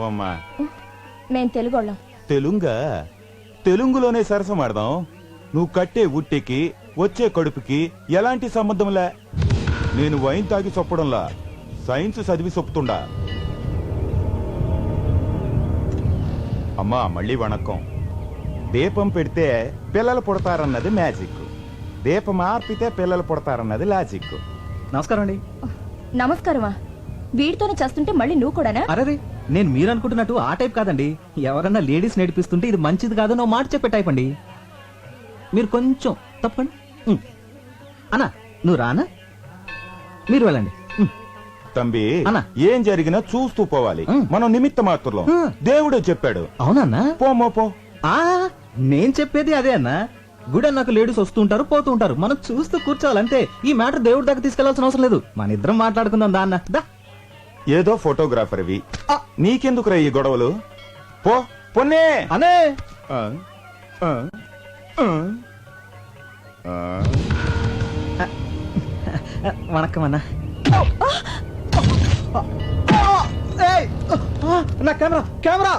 అమ్మా మేం తెలుగోళ్ళం. తెలుంగా? తెలుగులోనే సరసమాడదాం నువ్వు కట్టే ఉట్టికి వచ్చే కడుపుకి ఎలాంటి సంబంధంలే నేను వైన్ తాగి చొప్పడంలా సైన్స్ చదివి చొప్పుతుండా. అమ్మా మళ్ళీ వణక్కం. దీపం పెడితే పిల్లలు పుడతారన్నది మ్యాజిక్. దీపం ఆర్పితే పిల్లలు పుడతారన్నది లాజిక్. నమస్కారం అండి. నమస్కారమా? వీడితోనే చేస్తుంటే మళ్ళీ నువ్వు కూడానా? అరే నేను మీరు అనుకుంటున్నట్టు ఆ టైప్ కాదండి. ఎవరన్నా లేడీస్ నడిపిస్తుంటే ఇది మంచిది కాదు నువ్వు మాట చెప్పే టైప్ అండి. మీరు కొంచెం తప్పండి. అన్నా నువ్వు రానా మీరు వెళ్ళండి. తంబి. ఏం జరిగినా చూస్తూ పోవాలి. మనం నిమిత్త మాత్రం. దేవుడే చెప్పాడు. అవునన్నా పోమో పో ఆ నేను చెప్పేది అదే అన్నా. గుడి అన్నాక లేడీస్ వస్తూ ఉంటారు పోతూ ఉంటారు. మనం చూస్తూ కూర్చోవాలంటే ఈ మ్యాటర్ దేవుడి దగ్గర తీసుకెళ్ళాల్సిన అవసరం లేదు. మన ఇద్దరం మాట్లాడుకుందాం దా అన్న. దా. ఏదో ఫోటోగ్రాఫర్వి నీకెందుకురా ఈ గొడవలు పో పొన్నే అనే. వణకం అన్న నా కెమెరా!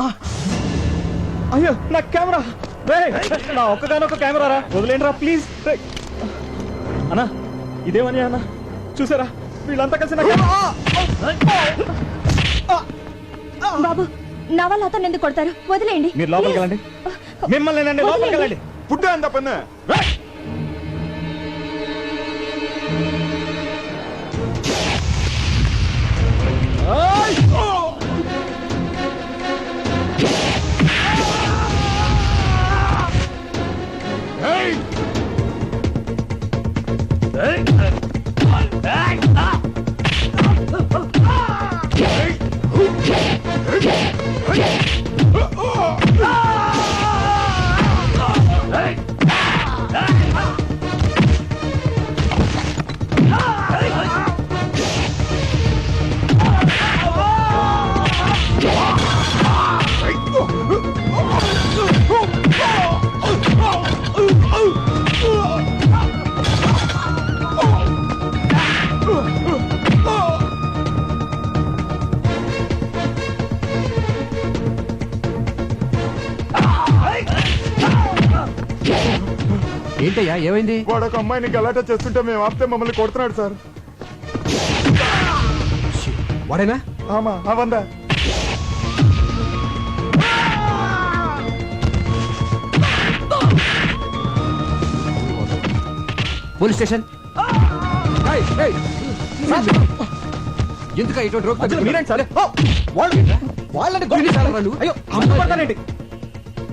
ఆ! అయ్యో నా కెమెరా! నా ఒక్కగానొక్క కెమెరా రా వదిలేండి రా ప్లీజ్! అన్నా ఇదేమని అన్న? చూసారా? వీళ్ళంతా కలిసి! బాబు నా వల్ల అతను ఎందుకు కొడతారు? వదిలేయండి. మీరు లోపలికి వెళ్ళండి. మిమ్మల్ని లోపలికి వెళ్ళండి. పుట్టు అంత పన్ను. ఏంటయ్యా ఏమైంది? వాడు ఒక అమ్మాయిని గలాటా చేస్తుంటే మేము ఆపితే మమ్మల్ని కొడుతున్నాడు సార్. వాడేనా? ఆమా అవందా పోలీస్ స్టేషన్. ఎందుకా ఇటువంటి రోగ్ వాళ్ళని? అయ్యో అమ్మ పడతానేంటి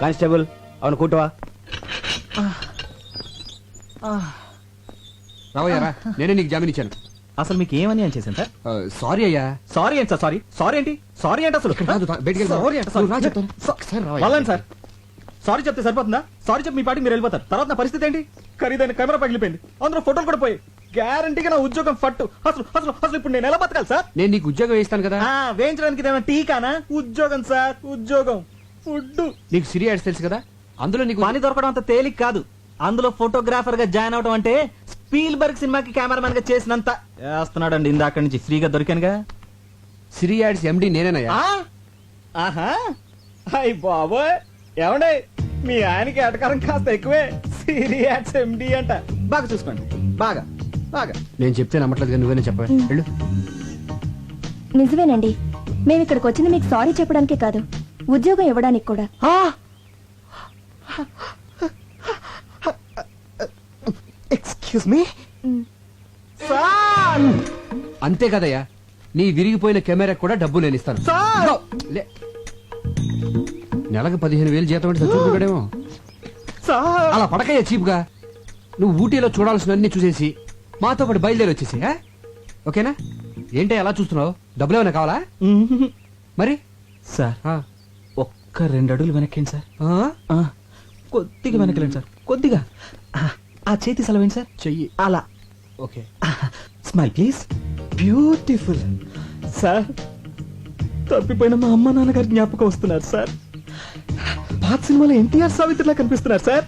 కానిస్టేబుల్ అవును కూటవా రావయ్యారా నేనే నీకు జామీన్ ఇచ్చాను. అసలు మీకు ఏమని అని చేశాను సార్? సారీ అయ్యా. సారీ ఏంటి సార్ సారీ? సారీ ఏంటి? సారీ ఏంటి అసలు. సారీ సారీ చెప్తే సరిపోతుందా? సారీ చెప్పి మీ పాటికి మీరు వెళ్ళిపోతారు. తర్వాత నా పరిస్థితి ఏంటి? ఖరీదైన కెమెరా పగిలిపోయింది అందులో ఫోటోలు కూడా పోయి గ్యారంటీగా నా ఉద్యోగం ఫట్టు. అసలు అసలు అసలు ఇప్పుడు నేను ఎలా బతకాలి సార్? నేను నీకు ఉద్యోగం వేస్తాను కదా. వేయించడానికి ఇదేమైనా టీకానా ఉద్యోగం సార్ ఉద్యోగం. ఫుడ్ నీకు సిరి యాడ్స్ తెలుసు కదా? అందులో నీకు పని దొరకడం అంత తేలిక కాదు. అందులో ఫోటోగ్రాఫర్గా జాయిన్ అవడం అంటే స్పీల్ బర్గ్ సినిమాకి కెమెరామెన్గా చేసినంత చేస్తున్నాడండి ఇందాక నుంచి ఫ్రీగా దొరికానుగా. సిరి యాడ్స్ ఎండి నేనేనయ్యా. ఆ? ఆహా. అయ్ బాబోయ్. ఏమండే? మీ ఆయనకి ఎటకారం కాస్త ఎక్కువే. సీరియస్ ఎండి అంట. బాగా చూసుకోండి. బాగా. బాగా. నేను చెప్తే నమ్మట్లేదు కానీ నువ్వేనే చెప్పవే. వెళ్ళు. నిజమేనండి. మేము ఇక్కడికి వచ్చింది మీకు సారీ చెప్పడానికే కాదు. ఉద్యోగం ఇవ్వడానికి కూడా. Excuse me sir! అంతే కదయ్యా. నీ విరిగిపోయిన కెమెరా కూడా డబ్బు నేను ఇస్తాను. సార్! లే. నెలకు పదిహేను వేలు జీతం అంటే చచ్చుకుంటాడేమో సార్! అలా పడకయ్యా చీప్గా. నువ్వు ఊటీలో చూడాల్సినవన్నీ చూసేసి మాతో పాటు బయలుదేరి వచ్చేసి ఆ? ఓకేనా? ఏంటి అలా చూస్తున్నావు? డబ్బులు ఏమైనా కావాలా? మరి? సార్. ఆ. ఒక్క రెండు అడుగులు వెనక్కిండి సార్. ఆ? ఆ, కొద్దిగా వెనకలేండి సార్. కొద్దిగా. ఆ, ఆ చేతి సెలవేండి సార్? చెయ్యి. అలా. Okay. Smile please. Beautiful. Sir తప్పిపోయిన మా అమ్మ నాన్నగారి జ్ఞాపకం వస్తున్నారు సార్. పాత సినిమాలో ఎన్టీఆర్ సావిత్రిలా కనిపిస్తున్నారు సార్.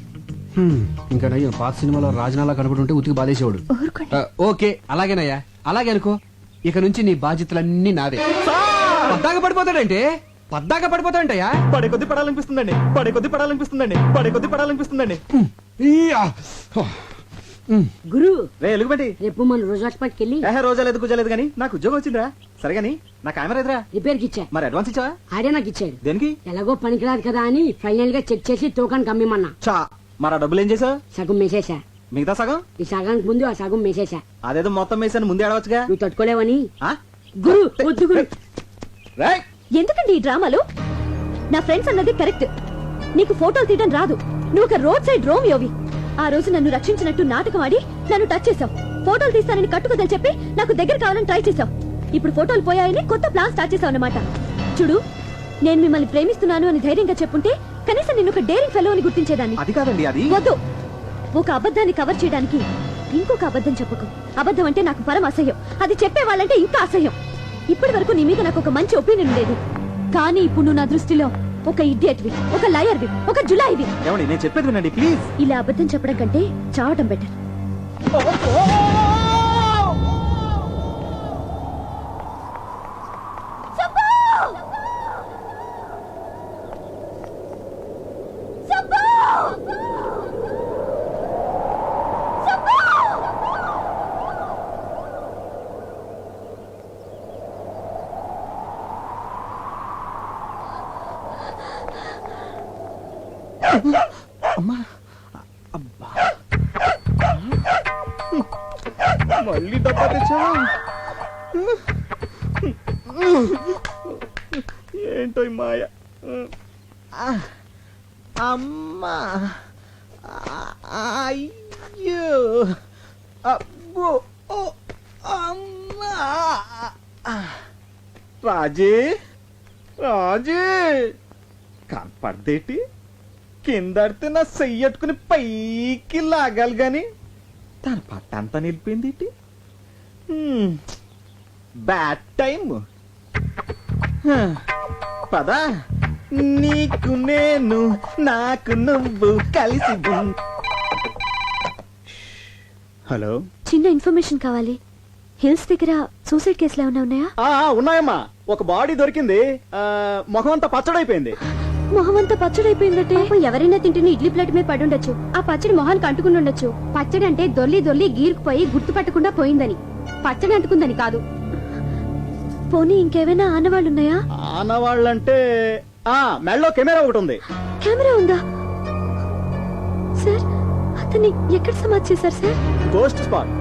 హ్మ్, ఇంకా నయ్యం పాత సినిమాలో రాజనాలా కనబడుంటే ఉతికి బాధేసేవాడు. ఊరుకోండి. ఆ, ఓకే అలాగేనయ్యా. అలాగే అనుకో. ఇక నుంచి నీ బాధ్యతలన్నీ నావే. పద్దాక పడిపోతాడంటే? పద్దాక పడిపోతాడంటయ్యా పడే కొద్ది పడాలనిపిస్తుందండి. పడే కొద్ది పడాలనిపిస్తుందండి. పడే కొద్ది పడాలనిపిస్తుందండి. గురు రే రేపు మన రోజు హాస్పిటల్కి వెళ్ళి. ఏహే రోజా లేదు కుజా లేదు కానీ నాకు ఉద్యోగం వచ్చిందిరా. సరే గాని నా కెమెరా ఎదురా. రిపేర్కి ఇచ్చా. మరి అడ్వాన్స్ ఇచ్చావా? ఆడే నాకు ఇచ్చాడు. దేనికి? ఎలాగో పనికిరాదు కదా అని ఫైనల్గా చెక్ చేసి తూకాన్ని కమ్మిమన్నా. చా మరి ఆ డబ్బులు ఏం చేసావు? సగం మేసేసా. మిగతా సగం? ఈ సగానికి ముందు ఆ సగం మేసేసా. అదేదో మొత్తం వేసాను ముందే అడవచ్చుగా నువ్వు తట్టుకోలేవని. ఆ? గురు వద్దు గురు. రేయ్! ఎందుకండి ఈ డ్రామాలు? నా ఫ్రెండ్స్ అన్నది కరెక్ట్. నీకు ఫోటోలు తీయడం రాదు. నువ్వు ఒక రోడ్ సైడ్ రోమియోవి ఆ రోజు నన్ను రక్షించినట్టు నాటకం ఆడి నన్ను టచ్ చేసావు ఫోటోలు తీస్తానని కట్టుకోదని చెప్పి నాకు దగ్గర కావాలని ట్రై చేసావు ఇప్పుడు ఫోటోలు పోయాయని కొత్త ప్లాన్ స్టార్ట్ చేసావు అన్నమాట. చూడు నేను మిమ్మల్ని ప్రేమిస్తున్నాను అని ధైర్యంగా చెప్పుంటే కనీసం నిన్ను ఒక డేరింగ్ ఫెలో అని గుర్తించేదాన్ని. అది కాదండి అది. వద్దు. ఒక అబద్ధాన్ని కవర్ చేయడానికి ఇంకొక అబద్ధం చెప్పకు. అబద్ధం అంటే నాకు పరమ అసహ్యం అది చెప్పే వాళ్ళంటే ఇంకా అసహ్యం. ఇప్పటి వరకు నీ మీద నాకు ఒక మంచి ఒపీనియన్ ఉండేది కానీ ఇప్పుడు నువ్వు నా దృష్టిలో ఒక ఇడియట్వి ఒక లయర్వి ఒక జులాయివి ఏమండి నేను చెప్పేది వినండి ప్లీజ్ ఇలా అబద్ధం చెప్పడం కంటే చావటం బెటర్ మళ్ళీ డబ్బా తెచ్చావా ఏంటో ఈ మాయ? అమ్మా అయ్యో. అబ్బో అమ్మా. రాజీ రాజీ. కనపడదేటి? కిందడితే నా చెయ్యట్టుకుని పైకి లాగాలి గాని. తన పట్టంతా నిలిపింది. బ్యాడ్ టైం హ. పద. నీకు నేను నాకు నువ్వు కలిసి హలో చిన్న ఇన్ఫర్మేషన్ కావాలి. హిల్స్ దగ్గర సూసైడ్ కేసులు ఏమైనా ఉన్నాయా? ఉన్నాయమ్మా. ఒక బాడీ దొరికింది. ముఖం అంతా పచ్చడైపోయింది. మొహం అంతా పచ్చడైపోయిందటే ఎవరైనా తింటున్న ఇడ్లీ ప్లేట్ మీద పడి ఉండొచ్చు ఆ పచ్చడి మొహానికి అంటుకుని ఉండొచ్చు. పచ్చడి అంటే దొల్లి దొల్లి గీరుకుపోయి గుర్తుపట్టకుండా పోయిందని. పచ్చడి అంటుకుందని కాదు. పోనీ ఇంకేమైనా ఆనవాళ్ళు ఉన్నాయా ఆనవాళ్ళంటే ఆ మెళ్ళో కెమెరా ఒకటి ఉంది. కెమెరా ఉందా? సార్ అతన్ని ఎక్కడ సమాధి చేశారు సార్? Ghost spot.